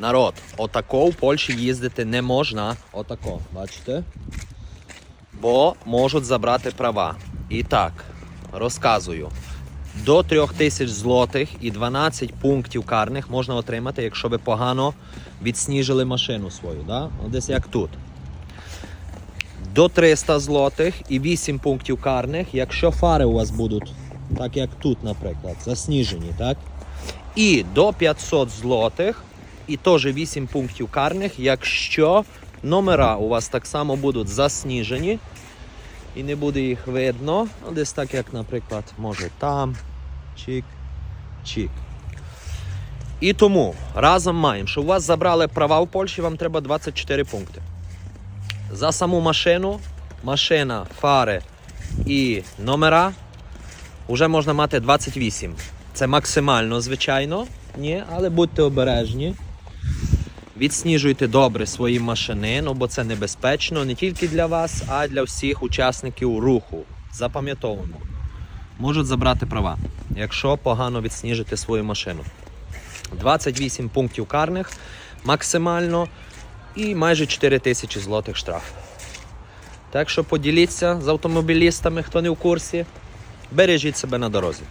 Народ, отако в Польщі їздити не можна. Отако, бачите? Бо можуть забрати права. І так, розказую. До 3000 злотих і 12 пунктів карних можна отримати, якщо ви погано відсніжили машину свою. Да? Десь як тут. До 300 злотих і 8 пунктів карних, якщо фари у вас будуть, так як тут, наприклад, засніжені, так? І до 500 злотих, і теж 8 пунктів карних, якщо номера у вас так само будуть засніжені, і не буде їх видно. Ну, Десь так, як, наприклад, може там, чик, чик. І тому разом маємо, що у вас забрали права в Польщі, вам треба 24 пункти. За саму машину, машина, фари і номера вже можна мати 28. Це максимально, звичайно, ні, але будьте обережні. Відсніжуйте добре свої машини, ну бо це небезпечно не тільки для вас, а й для всіх учасників руху. Запам'ятовуємо. Можуть забрати права, якщо погано відсніжите свою машину. 28 пунктів карних максимально і майже 4 тисячі злотих штраф. Так що поділіться з автомобілістами, хто не в курсі. Бережіть себе на дорозі.